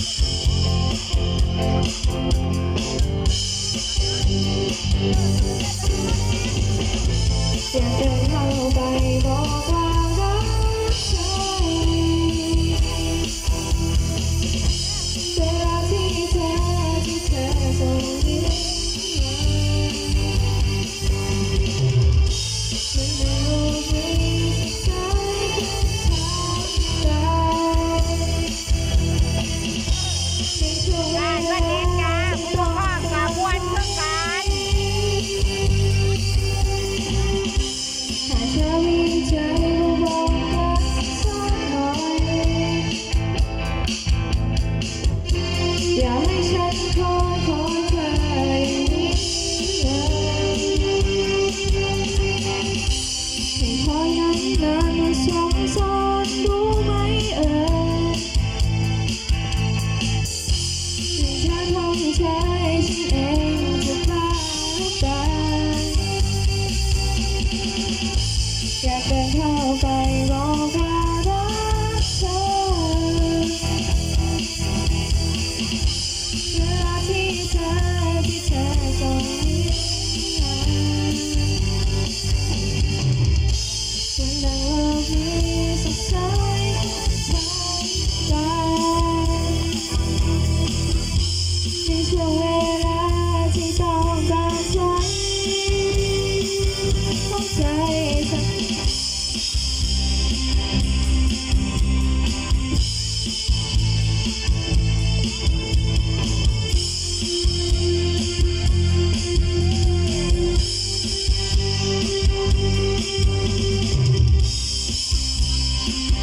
อยาเดินทางไปบอก ใจฉันเองจะบ้อยากเดินเข้าไปร้อง Música